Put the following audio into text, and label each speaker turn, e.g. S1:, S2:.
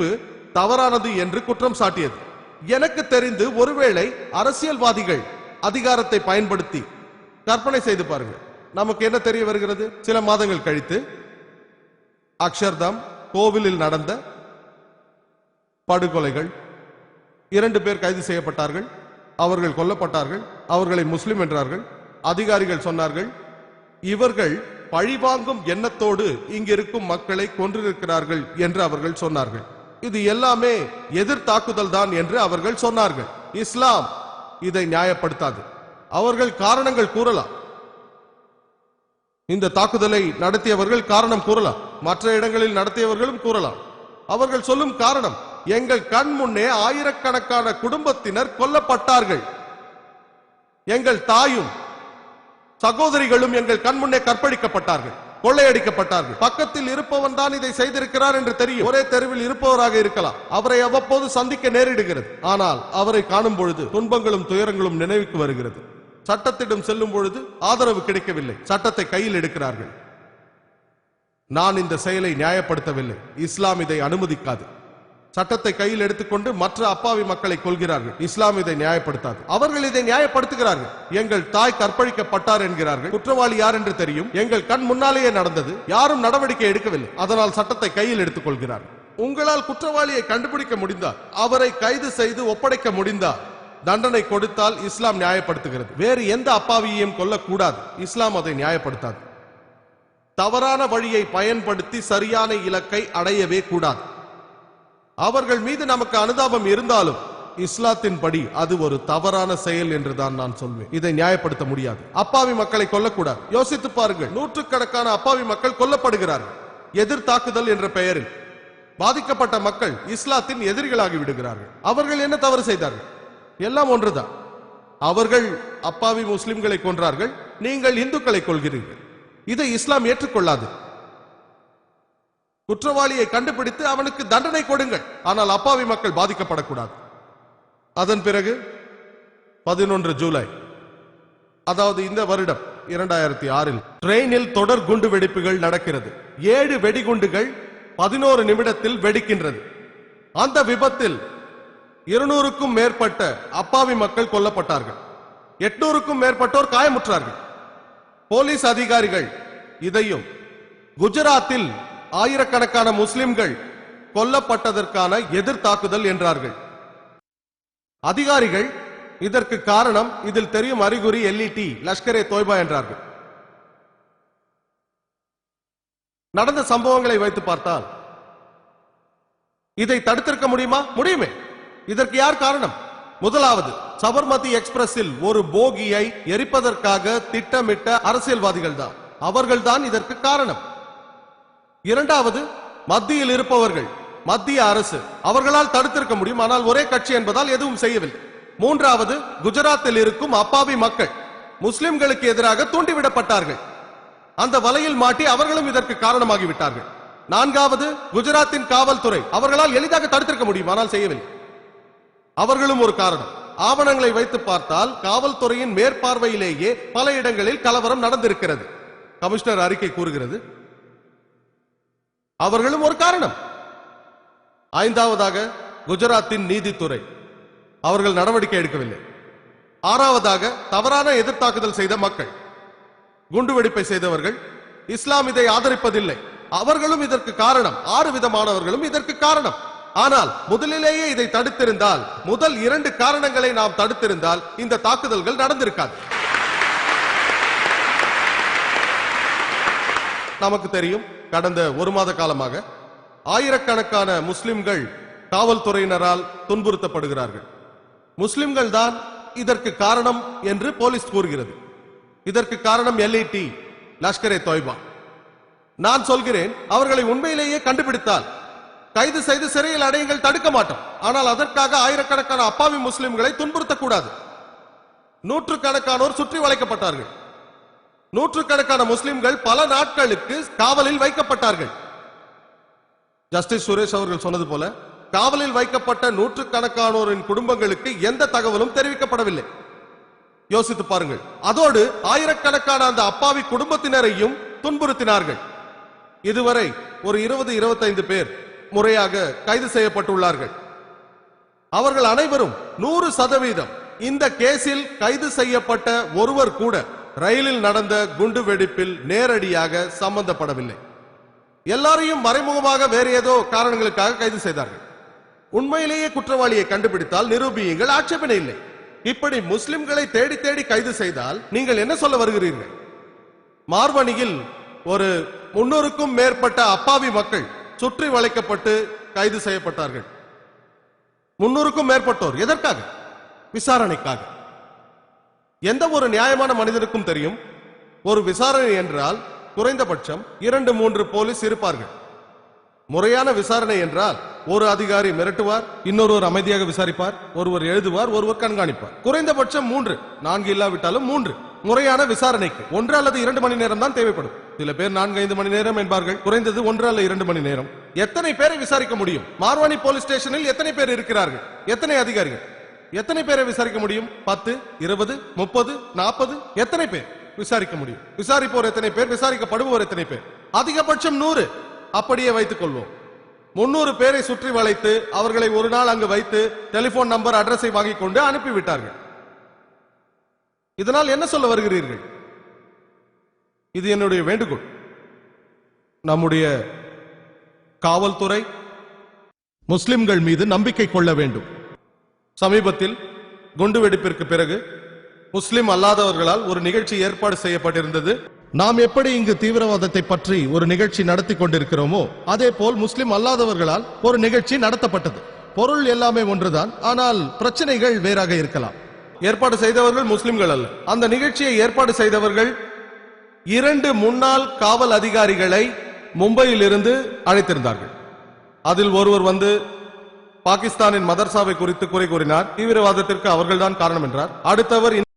S1: தீர்ப்பு தவறானது என்று குற்றம் சாட்டியது. எனக்கு தெரிந்து ஒருவேளை அரசியல்வாதிகள் அதிகாரத்தை பயன்படுத்தி கற்பனை செய்து பாருங்க நமக்கு என்ன தெரிய வருகிறது? சில மாதங்கள் கழித்து அக்ஷர்தாம் கோவிலில் நடந்த படுகொலைகள். இரண்டு பேர் கைது செய்யப்பட்டார்கள். அவர்கள் கொல்லப்பட்டார்கள். அவர்களை முஸ்லிம் என்றார்கள். அதிகாரிகள் சொன்னார்கள் இவர்கள் பழிவாங்கும் எண்ணத்தோடு இங்கிருக்கும் மக்களை கொன்றிருக்கிறார்கள் என்று அவர்கள் சொன்னார்கள். இது எல்லாமே எதிர் தாக்குதல் தான் என்று அவர்கள் சொன்னார்கள். இஸ்லாம் இதை நியாயப்படுத்தாது. அவர்கள் காரணங்கள் கூறலாம். இந்த தாக்குதலை நடத்தியவர்கள் காரணம் கூறலாம். மற்ற இடங்களில் நடத்தியவர்களும் கூறலாம். அவர்கள் சொல்லும் காரணம் எங்கள் கண் முன்னே ஆயிரக்கணக்கான குடும்பத்தினர் கொல்லப்பட்டார்கள். எங்கள் தாயும் சகோதரிகளும் எங்கள் கண் முன்னே கற்பழிக்கப்பட்டார்கள். கொள்ளையடிக்கப்பட்டார்கள். பக்கத்தில் இருப்பவன் தான் இதை செய்திருக்கிறார் என்று தெரியும். ஒரே தெருவில் இருப்பவராக இருக்கலாம். அவரை அவ்வப்போது சந்திக்க நேரிடுகிறது. ஆனால் அவரை காணும் பொழுது துன்பங்களும் துயரங்களும் நினைவுக்கு வருகிறது. சட்டத்திடம் செல்லும் பொழுது ஆதரவு கிடைக்கவில்லை. சட்டத்தை கையில் எடுக்கிறார்கள். நான் இந்த செயலை நியாயப்படுத்தவில்லை. இஸ்லாம் இதை அனுமதிக்காது. சட்டத்தை கையில் எடுத்துக்கொண்டு மற்ற அப்பாவி மக்களை கொள்கிறார்கள் இஸ்லாம் இதை நியாயப்படுத்தாது. அவர்கள் இதை நியாயப்படுத்துகிறார்கள். எங்கள் தாய் கற்பழிக்கப்பட்டார் என்கிறார்கள். குற்றவாளி யார் என்று தெரியும். எங்கள் கண் முன்னாலேயே நடந்தது. யாரும் நடவடிக்கை எடுக்கவில்லை. அதனால் சட்டத்தை கையில் எடுத்துக் கொள்கிறார்கள் உங்களால் குற்றவாளியை கண்டுபிடிக்க முடிந்தால் அவரை கைது செய்து ஒப்படைக்க முடிந்தால் தண்டனை கொடுத்தால் இஸ்லாம் நியாயப்படுத்துகிறது. வேறு எந்த அப்பாவியையும் கொல்லக்கூடாது. இஸ்லாம் அதை நியாயப்படுத்தாது. தவறான வழியை பயன்படுத்தி சரியான இலக்கை அடையவே கூடாது. அவர்கள் மீது நமக்கு அனுதாபம் இருந்தாலும் இஸ்லாத்தின் படி அது ஒரு தவறான செயல் என்று தான் நான் சொல்வேன். இதை நியாயப்படுத்த முடியாது. அப்பாவி மக்களை கொல்லக்கூடாது. யோசித்து பாருங்கள். நூற்றுக்கணக்கான அப்பாவி மக்கள் கொல்லப்படுகிறார்கள். எதிர் தாக்குதல் என்ற பெயரில் பாதிக்கப்பட்ட மக்கள் இஸ்லாத்தின் எதிரிகளாகி விடுகிறார்கள். அவர்கள் என்ன தவறு செய்தார்கள்? எல்லாம் ஒன்றுதான். அவர்கள் அப்பாவி முஸ்லிம்களை கொன்றார்கள். நீங்கள் இந்துக்களை கொள்கிறீர்கள் இதை இஸ்லாம் ஏற்றுக்கொள்ளாது. குற்றவாளியை கண்டுபிடித்து அவனுக்கு தண்டனை கொடுங்கள். ஆனால் அப்பாவி மக்கள் பாதிக்கப்படக்கூடாது. அதன் பிறகு பதினொன்று ஜூலை அதாவது இந்த வருடம் இரண்டாயிரத்தி ஆறில் ட்ரெயினில் தொடர் குண்டு வெடிப்புகள் நடக்கிறது. ஏழு வெடிகுண்டுகள் பதினோரு நிமிடத்தில் வெடிக்கின்றது. அந்த விபத்தில் இருநூறுக்கும் மேற்பட்ட அப்பாவி மக்கள் கொல்லப்பட்டார்கள். எட்நூறுக்கும் மேற்பட்டோர் காயமுற்றார்கள். போலீஸ் அதிகாரிகள் இதையும் குஜராத்தில் ஆயிரக்கணக்கான முஸ்லிம்கள் கொல்லப்பட்டதற்கான எதிர் தாக்குதல் என்றார்கள். அதிகாரிகள் இதற்கு காரணம் இதில் தெரியும் அறிகுறி எல்இடி லஷ்கரே தோய்பா என்றார்கள். நடந்த சம்பவங்களை வைத்து பார்த்தால் இதை தடுத்திருக்க முடியுமா? முடியுமே. இதற்கு யார் காரணம்? முதலாவது சபர்மதி எக்ஸ்பிரஸில் ஒரு போகியை எரிப்பதற்காக திட்டமிட்ட அரசியல்வாதிகள் தான் அவர்கள்தான் இதற்கு காரணம். இரண்டாவது மத்தியில் இருப்பவர்கள் மத்திய அரசு. அவர்களால் தடுத்திருக்க முடியும் ஆனால் ஒரே கட்சி என்பதால் எதுவும் செய்யவில்லை. மூன்றாவது குஜராத்தில் இருக்கும் அப்பாவி மக்கள் முஸ்லிம்களுக்கு எதிராக தூண்டிவிடப்பட்டார்கள். அந்த வலையில் மாட்டி அவர்களும் இதற்கு காரணமாகி விட்டார்கள் நான்காவது குஜராத்தின் காவல்துறை அவர்களால் எளிதாக தடுத்திருக்க முடியும் ஆனால் செய்யவில்லை. அவர்களும் ஒரு காரணம். ஆவணங்களை வைத்து பார்த்தால் காவல்துறையின் மேற்பார்வையிலேயே பல இடங்களில் கலவரம் நடந்திருக்கிறது. கமிஷனர் அறிக்கை கூறுகிறது அவர்களும் ஒரு காரணம். ஐந்தாவதாக குஜராத்தின் நீதித்துறை. அவர்கள் நடவடிக்கை எடுக்கவில்லை. ஆறாவதாக தவறான எதிர்த்தாக்குதல் செய்த மக்கள். குண்டுவெடிப்பை செய்தவர்கள் இஸ்லாம் இதை ஆதரிப்பதில்லை. அவர்களும் இதற்கு காரணம். ஆறு விதமானவர்களும் இதற்கு காரணம். ஆனால் முதலிலேயே இதை தடுத்திருந்தால் முதல் இரண்டு காரணங்களை நாம் தடுத்திருந்தால் இந்த தாக்குதல்கள் நடந்திருக்காது. நமக்கு தெரியும் கடந்த ஒரு மாத காலமாக ஆயிரக்கணக்கான முஸ்லிம்கள் காவல்துறையினரால் துன்புறுத்தப்படுகிறார்கள். முஸ்லிம்கள் தான் இதற்கு காரணம் என்று போலீஸ் கூறுகிறது. இதற்கு காரணம் எல்இடி லஷ்கரே தொய்பா. நான் சொல்கிறேன் அவர்களை உண்மையிலேயே கண்டுபிடித்தால் கைது செய்து சிறையில் அடையுங்கள் தடுக்க மாட்டோம். ஆனால் அதற்காக ஆயிரக்கணக்கான அப்பாவி முஸ்லிம்களை துன்புறுத்தக்கூடாது. நூற்றுக்கணக்கானோர் சுற்றி வளைக்கப்பட்டார்கள். நூற்றுக்கணக்கான முஸ்லிம்கள் பல நாட்களுக்கு காவலில் வைக்கப்பட்டார்கள். ஜஸ்டிஸ் சுரேஷ் அவர்கள் சொன்னது போல காவலில் வைக்கப்பட்ட நூற்றுக்கணக்கானோரின் குடும்பங்களுக்கு எந்த தகவலும் தெரிவிக்கப்படவில்லை. யோசித்து பாருங்கள். அதோடு ஆயிரக்கணக்கான அந்த அப்பாவி குடும்பத்தினரையும் துன்புறுத்தினார்கள். இதுவரை ஒரு இருபது இருபத்தைந்து பேர் முறையாக கைது செய்யப்பட்டுள்ளார்கள். அவர்கள் அனைவரும் நூறு சதவீதம் இந்த கேஸில் கைது செய்யப்பட்ட ஒருவர் கூட ரயிலில் நடந்த குண்டு வெடிப்பில் நேரடியாக சம்பந்தப்படவில்லை. எல்லாரையும் மறைமுகமாக வேறு ஏதோ காரணங்களுக்காக கைது செய்தார்கள். உண்மையிலேயே குற்றவாளியை கண்டுபிடித்தால் நிரூபியுங்கள் ஆட்சேபனை இல்லை. இப்படி முஸ்லிம்களை தேடி தேடி கைது செய்தால் நீங்கள் என்ன சொல்ல வருகிறீர்கள்? மார்வணியில் ஒரு முன்னூறுக்கும் மேற்பட்ட அப்பாவி மக்கள் சுற்றி வளைக்கப்பட்டு கைது செய்யப்பட்டார்கள். முன்னூறுக்கும் மேற்பட்டோர் எதற்காக? விசாரணைக்காக. எந்த ஒரு நியாயமான மனிதனுக்கும் தெரியும்? ஒரு விசாரணை என்றால் குறைந்தபட்சம் இரண்டு மூன்று போலீஸ் இருப்பார்கள். முறையான விசாரணை என்றால் ஒரு அதிகாரி மிரட்டுவார் இன்னொருவர் அமைதியாக விசாரிப்பார் ஒருவர் எழுதுவார் ஒருவர் கண்காணிப்பார். குறைந்தபட்சம் மூன்று நான்கு இல்லாவிட்டாலும் மூன்று. முறையான விசாரணைக்கு ஒன்று அல்லது இரண்டு மணி நேரம் தான் தேவைப்படும். சில பேர் நான்கு ஐந்து மணி நேரம் என்பார்கள். குறைந்தது ஒன்று அல்ல இரண்டு மணி நேரம். எத்தனை பேரை விசாரிக்க முடியும்? மார்வாணி போலீஸ் ஸ்டேஷனில் எத்தனை பேர் இருக்கிறார்கள்? எத்தனை அதிகாரிகள்? எத்தனை பேரை விசாரிக்க முடியும்? பத்து இருபது முப்பது நாற்பது? எத்தனை பேர் விசாரிக்க முடியும்? விசாரிப்போர் எத்தனை பேர்? விசாரிக்கப்படுவோர் எத்தனை பேர்? அதிகபட்சம் நூறு. அப்படியே வைத்துக் கொள்வோம். முன்னூறு பேரை சுற்றி வளைத்து அவர்களை ஒரு நாள் அங்கு வைத்து டெலிபோன் நம்பர் அட்ரஸை வாங்கிக் கொண்டு அனுப்பிவிட்டார்கள். இதனால் என்ன சொல்ல வருகிறீர்கள்? இது என்னுடைய வேண்டுகோள். நம்முடைய காவல்துறை முஸ்லிம்கள் மீது நம்பிக்கை கொள்ள வேண்டும். சமீபத்தில் குண்டுவெடிப்பிற்கு பிறகு முஸ்லிம் அல்லாதவர்களால் ஒரு நிகழ்ச்சி ஏற்பாடு செய்யப்பட்டிருந்தது. நாம் எப்படி இங்கு தீவிரவாதத்தை பற்றி ஒரு நிகழ்ச்சி நடத்தி கொண்டிருக்கிறோமோ அதே போல் முஸ்லிம் அல்லாதவர்களால் ஒரு நிகழ்ச்சி நடத்தப்பட்டது. பொருள் எல்லாமே ஒன்றுதான் ஆனால் பிரச்சனைகள் வேறாக இருக்கலாம். ஏற்பாடு செய்தவர்கள் முஸ்லிம்கள் அல்ல. அந்த நிகழ்ச்சியை ஏற்பாடு செய்தவர்கள் இரண்டு முன்னாள் காவல் அதிகாரிகளை மும்பையில் இருந்து அழைத்திருந்தார்கள். அதில் ஒருவர் வந்து பாகிஸ்தானின் மதர்சாவை குறித்து குறை கூறினார். தீவிரவாதத்திற்கு அவர்கள்தான் காரணம் என்றார். அடுத்தவர்